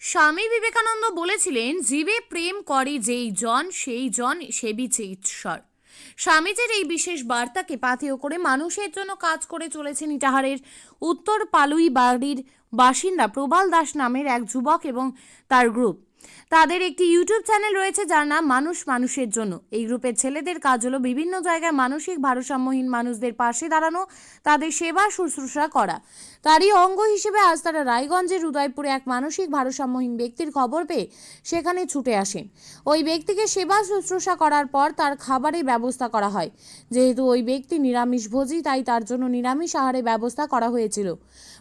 স্বামী বিবেকানন্দ বলেছিলেন, জীবে প্রেম করে যেই জন, সেই জন সেবিছে ঈশ্বর। স্বামীজির এই বিশেষ বার্তাকে পাথেয় করে মানুষের জন্য কাজ করে চলেছেন ইটাহারের উত্তর পালুই বাড়ির বাসিন্দা প্রবাল দাস নামের এক যুবক এবং তার গ্রুপ। তাদের একটি ইউটিউব চ্যানেল রয়েছে যার নাম মানুষ মানুষের জন্য। এই গ্রুপের ছেলেদের কাজ হলো বিভিন্ন জায়গায় মানসিক ভারসাম্যহীন মানুষদের পাশে দাঁড়ানো, তাদের সেবা শুশ্রূষা করা। তারই অঙ্গ হিসেবে আজ তারা রায়গঞ্জের উদয়পুরে এক মানসিক ভারসাম্যহীন ব্যক্তির খবর পেয়ে সেখানে ছুটে আসেন। ওই ব্যক্তিকে সেবা শুশ্রূষা করার পর তার খাবারের ব্যবস্থা করা হয়। যেহেতু ওই ব্যক্তি নিরামিষ নিরামিষভোজী, তাই তার জন্য নিরামিষ আহারের ব্যবস্থা করা হয়েছিল।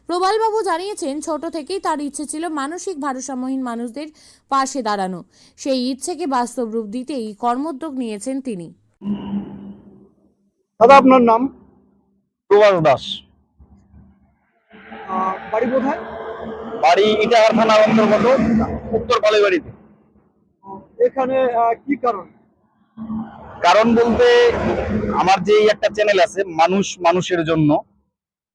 প্রবালবাবু জানিয়েছেন, ছোট থেকেই তার ইচ্ছে ছিল মানসিক ভারসাম্যহীন মানুষদের পাশে দাঁড়ানো। সেই ইচ্ছেকে বাস্তব রূপ দিতেই কর্মোদ্যোগ নিয়েছেন তিনি। দাদা আপনার নাম? প্রবাস দাস। বাড়ি কোথায়? বাড়ি ইটাহার থানার অন্তর্গত উত্তর বাড়িতে এখানে কি কারণ? কারণ বলতে আমার যে এই একটা চ্যানেল আছে মানুষ মানুষের জন্য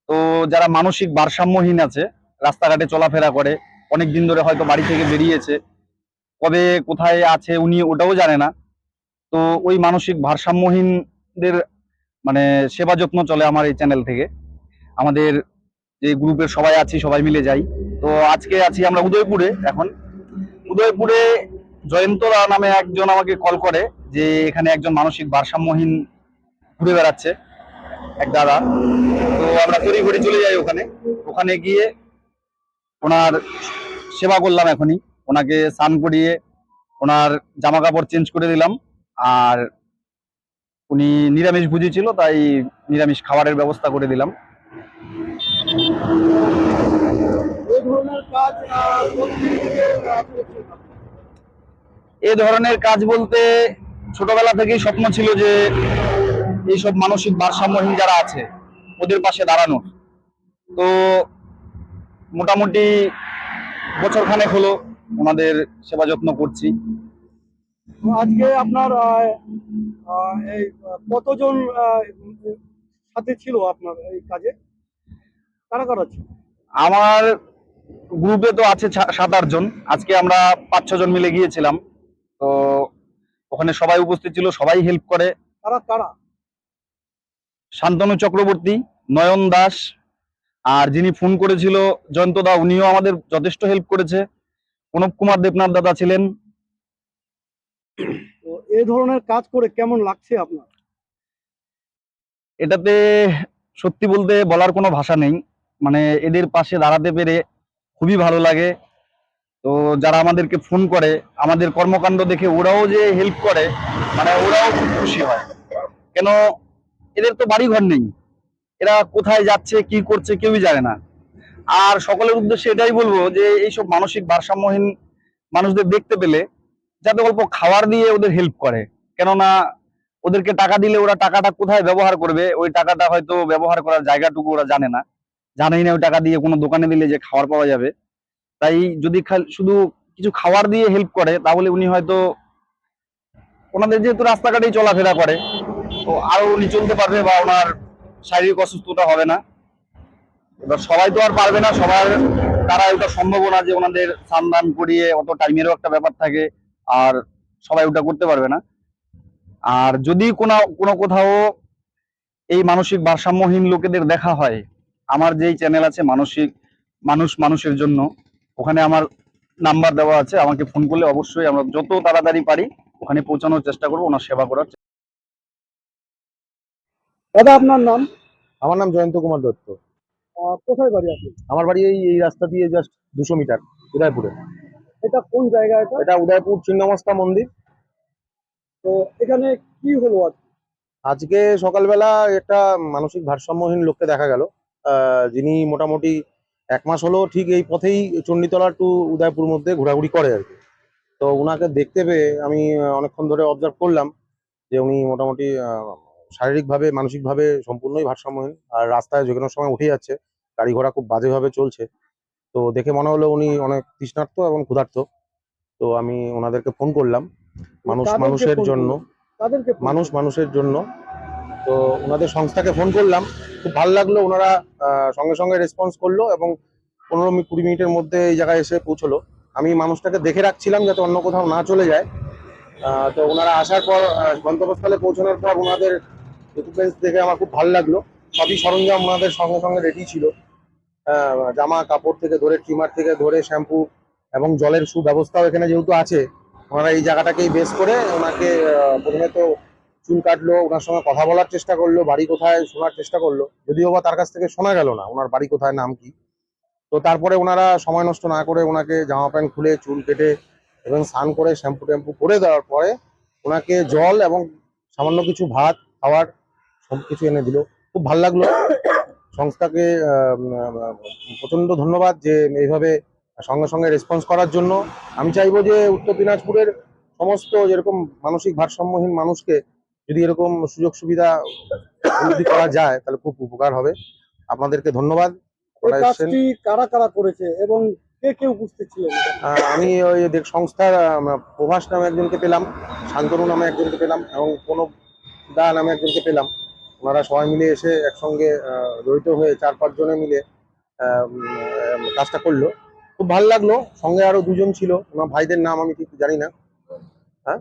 তো যারা মানসিক ভারসাম্যহীন আছে রাস্তাঘাটে চলাফেরা করে অনেক দিন ধরে হয়তো বাড়ি থেকে বেরিয়েছে কবে কোথায় আছে উনি ওটাও জানে না। তো ওই মানসিক ভারসাম্যহীনদের মানে সেবা যত্ন চলে আমার এই চ্যানেল থেকে। আমাদের যে গ্রুপের সবাই আছি, সবাই মিলে যাই। তো আজকে আছি আমরা উদয়পুরে এখন। উদয়পুরে জয়ন্তরা নামে একজন আমাকে কল করে যে এখানে একজন মানসিক ভারসাম্যহীন ঘুরে বেড়াচ্ছে, এক দাদা। তো আমরা তড়ি ঘড়ি চলে যাই ওখানে। ওখানে গিয়ে ওনার সেবা করলাম এখনই। ওনাকে স্নান করিয়ে ওনার জামা কাপড় চেঞ্জ করে দিলাম আর উনি নিরামিষ ভুজি ছিল, তাই নিরামিষ খাবারের ব্যবস্থা করে দিলাম? এ ধরনের কাজ বলতে ছোটবেলা থেকেই স্বপ্ন ছিল যে এইসব মানসিক ভারসাম্যহীন যারা আছে, ওদের পাশে দাঁড়ানোর তো মোটামুটি বছর খানেক হলো ওনাদের সেবা যত্ন করছি। আজকে আপনার এই কতজন সাথে ছিল আপনার এই কাজে? কারা কারা ছিল? আমার গ্রুপে তো আছে সাত আট জন। আজকে আমরা পাঁচ ছ জন মিলে গিয়েছিলাম। তো ওখানে সবাই উপস্থিত ছিল সবাই হেল্প করে। কারা কারা? শান্তনু চক্রবর্তী নয়ন দাস আর যিনি ফোন করেছিল জয়ন্ত দা উনিও আমাদের যথেষ্ট হেল্প করেছে। প্রণব কুমার দেবনাথ দাদা ছিলেন। এই ধরনের কাজ করে কেমন লাগছে আপনার? এটাতে সত্যি বলতে বলার কোনো ভাষা নেই। মানে এদের পাশে দাঁড়াতে পেরে খুবই ভালো লাগে। তো যারা আমাদেরকে ফোন করে আমাদের কর্মকাণ্ড দেখে ওরাও যে হেল্প করে মানে ওরাও খুব খুশি হয়। কেন এদের তো বাড়ি ঘর নেই। এরা কোথায় যাচ্ছে কি করছে কেউই জানে না। আর সকলের উদ্দেশ্যে এটাই বলব যে এইসব মানসিক ভারসাম্যহীন মানুষদের দেখতে পেলে যাতে অল্প খাবার দিয়ে ওদের হেল্প করে। কেননা ওদেরকে টাকা দিলে ওরা টাকাটা কোথায় ব্যবহার করবে, ওই টাকাটা হয়তো ব্যবহার করার জায়গাটুকু ওরা জানে না। জানেই না ওই টাকা দিয়ে কোনো দোকানে দিলে যে খাবার পাওয়া যাবে। তাই যদি শুধু কিছু খাবার দিয়ে হেল্প করে, তাহলে উনি হয়তো ওনাদের যেহেতু রাস্তাঘাটেই চলাফেরা করে, তো আরও উনি চলতে পারবে বা ওনার শারীরিক অসুস্থতা হবে না। এবার সবাই তো আর পারবে না সবার তারা ওটা সম্ভব না যে ওনাদের স্নান দান করিয়ে অত টাইমেরও একটা ব্যাপার থাকে আর সবাই ওটা করতে পারবে না। আর যদি কোনো কোনো কোথাও এই মানসিক ভারসাম্যহীন লোকেদের দেখা হয় আমার যেই চ্যানেল আছে মানসিক মানুষ মানুষের জন্য ওখানে আমার নাম্বার দেওয়া আছে আমাকে ফোন করলে অবশ্যই আমরা যত তাড়াতাড়ি পারি ওখানে পৌঁছানোর চেষ্টা করব ওনার সেবা করার দাদা আপনার নাম? আমার নাম জয়ন্ত কুমার দত্ত। কোথায় বাড়ি আছে আমার বাড়ি এই এই রাস্তা দিয়ে জাস্ট দুশো মিটার উদয়পুরে। এটা কোন জায়গা এটা? এটা উদয়পুর ছিন্নমস্তা মন্দির। তো এখানে কি হলো আজ? আজকে সকালবেলা একটা মানসিক ভারসাম্যহীন লোককে দেখা গেল। যিনি মোটামুটি এক মাস হলো ঠিক এই পথেই চণ্ডীতলা টু উদয়পুর মধ্যে ঘোরাঘুরি করে আর কি। তো ওনাকে দেখতে পেয়ে আমি অনেকক্ষণ ধরে অবজার্ভ করলাম যে উনি মোটামুটি আহ, শারীরিকভাবে মানসিকভাবে সম্পূর্ণই ভারসাম্যহীন। আর রাস্তায় যে কোনো সময় উঠে যাচ্ছে। গাড়ি ঘোড়া খুব বাজেভাবে চলছে। তো দেখে মনে হলো উনি অনেক তৃষ্ণার্ত এবং ক্ষুধার্ত। তো আমি ওনাদেরকে ফোন করলাম। মানুষ মানুষের জন্য। মানুষ মানুষের জন্য। তো ওনাদের সংস্থাকে ফোন করলাম। খুব ভালো লাগল ওনারা সঙ্গে সঙ্গে রেসপন্স করল এবং পনেরো কুড়ি মিনিটের মধ্যে এই জায়গায় এসে পৌঁছলো। আমি মানুষটাকে দেখে রাখছিলাম যাতে অন্য কোথাও না চলে যায়। আহ, তো ওনারা আসার পর গন্তব্যস্থলে পৌঁছানোর পর ওনাদের দেখে আমার খুব ভালো লাগল। সবই সরঞ্জাম ওনাদের সঙ্গে সঙ্গে রেডি ছিল। জামা কাপড় থেকে ধরে ট্রিমার থেকে ধরে শ্যাম্পু এবং জলের সুব্যবস্থাও এখানে যেহেতু আছে, ওনারা এই জায়গাটাকেই বেস করে ওনাকে প্রথমে তো চুল কাটলো, ওনার সঙ্গে কথা বলার চেষ্টা করল, বাড়ি কোথায় শোনার চেষ্টা করল, যদিও বা তার কাছ থেকে শোনা গেল না, ওনার বাড়ি কোথায়, নাম কি। তো তারপরে ওনারা সময় নষ্ট না করে ওনাকে জামা প্যান্ট খুলে, চুল কেটে এবং স্নান করে শ্যাম্পু ট্যাম্পু করে দেওয়ার পরে ওনাকে জল এবং সামান্য কিছু ভাত খাওয়ার সব কিছু এনে দিল। খুব ভালো লাগল। সংস্থাকে প্রচণ্ড ধন্যবাদ যে এইভাবে সঙ্গে সঙ্গে রেসপন্স করার জন্য। আমি চাইব যে উত্তর দিনাজপুরের সমস্ত যেরকম মানসিক ভারসাম্যহীন মানুষকে যদি এরকম সুযোগ সুবিধা যদি করা যায় তাহলে খুব উপকার হবে। আপনাদেরকে ধন্যবাদ। কারা কারা করেছে এবং কে কে উপস্থিত ছিলেন আমি ওই দেখ সংস্থার প্রভাস নামে একজনকে পেলাম শান্তনু নামে একজনকে পেলাম এবং কোনো দা নামে একজনকে পেলাম। ওনারা সবাই মিলে এসে একসঙ্গে জড়িত হয়ে চার পাঁচ জনে মিলে কাজটা করল। খুব ভালো লাগল সঙ্গে আরও দুজন ছিল। ওনার ভাইদের নাম আমি ঠিক জানি না। হ্যাঁ?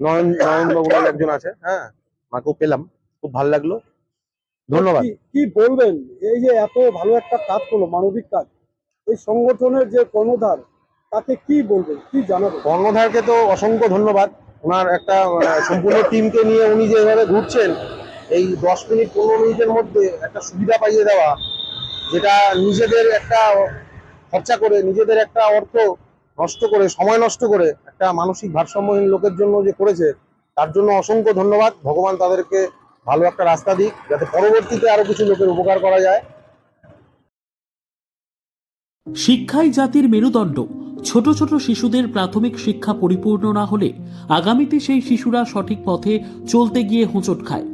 নয়ন নয়ন বাবু নামে একজন আছে। হ্যাঁ? ওনাকেও পেলাম। খুব ভালো লাগল। ধন্যবাদ। কি- বলবেন? এই যে এত ভালো একটা কাজ করল মানবিক কাজ। এই সংগঠনের যে কর্ণধার তাকে কি বলবেন? কি জানাবেন? কর্ণধারকে তো অসংখ্য ধন্যবাদ। ওনার একটা আহ, সম্পূর্ণ টিমকে নিয়ে উনি যে এভাবে ঘুরছেন এই দশ মিনিট, পনেরো মিনিটের মধ্যে একটা সুবিধা পাইয়ে দেওয়া, যেটা নিজেদের একটা খরচা করে, নিজেদের একটা অর্থ নষ্ট করে, সময় নষ্ট করে একটা মানসিক ভারসাম্যহীন লোকের জন্য যে করেছে, তার জন্য অসংখ্য ধন্যবাদ। ভগবান তাদেরকে ভালো একটা রাস্তা দিক, যাতে পরবর্তীতে আরও কিছু লোকের উপকার করা যায়। শিক্ষাই জাতির মেরুদণ্ড। ছোট ছোট শিশুদের প্রাথমিক শিক্ষা পরিপূর্ণ না হলে আগামীতে সেই শিশুরা সঠিক পথে চলতে গিয়ে হোঁচট খায়।